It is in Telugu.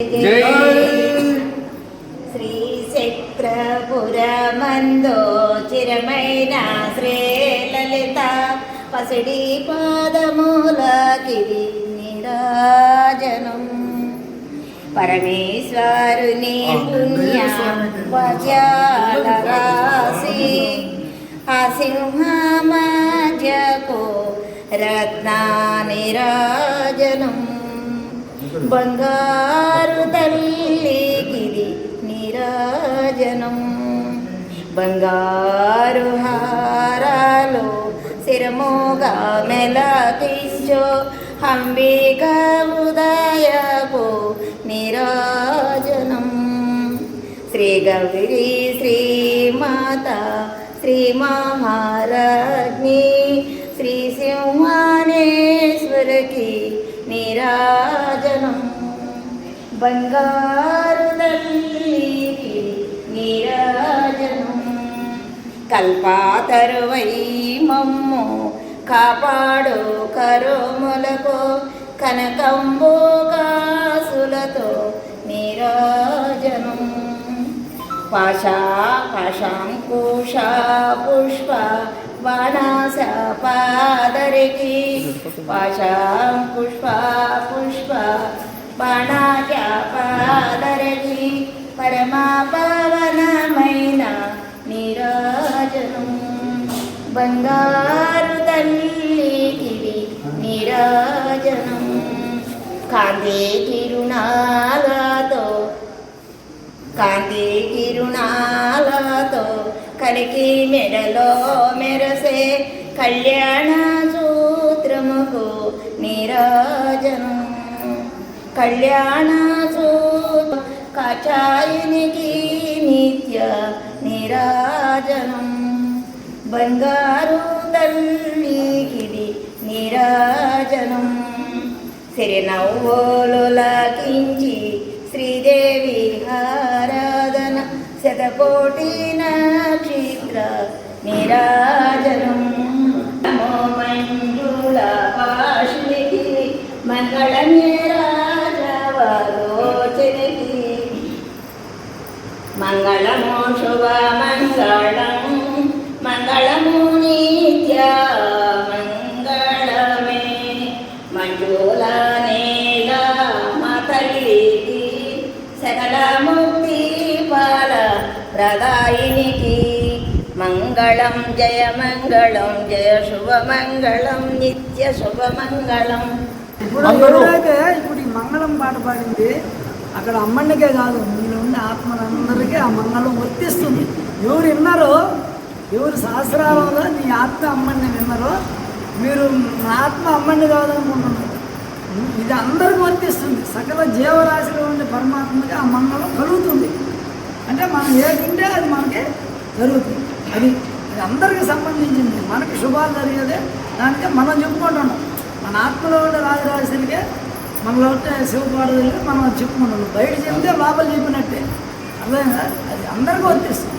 జై శ్రీ చక్రపురమందో చిరమైన శ్రీలలిత పసిడి పాదమూల గిరి నిరాజనం పరమేశ్వరుని పుణ్య వజాల రాశి ఆ సింహమాజకు రత్నా నిరాజనం బంగారు తల్లికిది నిరాజనం. బంగారు హారాలు శిరమోగా మెలకించో అంబిక ఉదయకు నిరాజనం. శ్రీ గౌరీ శ్రీ మాత శ్రీ మహారాజ్ఞి శ్రీ సింహానేశ్వరకి నిరా బంగారు తల్లికి నీరాజనం. కల్పాతరువై మమ్ము కాపాడు కరుములకు కనకంబో కాసులతో నీరాజనం. పాషా పాశాంకుశ పుష్ప బాణాస పాదరికి. పుష్ప పుష్ప నీరాజనం. బంగారు తల్లికిది నీరాజనం. కాంతి కిరుణాలతో కాంతి కిరుణాలతో కలికి మెడలో మెరసే కళ్యాణ సూత్రముకు నీరాజనం. కళ్యాణ సూత్ర బంగారు తల్లికిది నిరాజనం. సిరినవ్వోలు లాకించి శ్రీదేవి ఆరాధన. శతకోటి నక్షత్ర నిరాజనం. నమో మంజుళ పాశునికి మంగళ నిరాజవలోచనికి మంగళము శుభమ మంజుల నేల సకల ముక్తి ఫల ప్రదాయినికి. మంగళం జయ మంగళం జయ శుభ మంగళం నిత్య శుభ మంగళం. ఇప్పుడు ఇప్పుడు ఈ మంగళం పాట పాడింది. అక్కడ అమ్మనికే కాదు మీలో ఉన్న ఆత్మలందరికీ ఆ మంగళం వర్తిస్తుంది. ఎవరు విన్నారో ఎవరు శాస్త్రాలలో నీ ఆత్మ అమ్మని విన్నారో మీరు ఆత్మ అమ్మండి కాదనుకుంటున్నారు. ఇది అందరికీ వర్తిస్తుంది. సకల జీవరాశిలో ఉండే పరమాత్మకి ఆ మంగళం కలుగుతుంది. అంటే మనం ఏది ఉంటే అది మనకి జరుగుతుంది. అది అది అందరికీ సంబంధించింది. మనకి శుభాలు జరిగేదే దానికే మనం చెప్పుకుంటున్నాం. మన ఆత్మలో ఉండే రాజరాశులకే మనలో ఉంటే శివపాడదులకి మనం చెప్పుకుంటున్నాం. బయట చెప్తే లోపల చెప్పినట్టే. అర్థమైందా? అది అందరికీ వర్తిస్తుంది.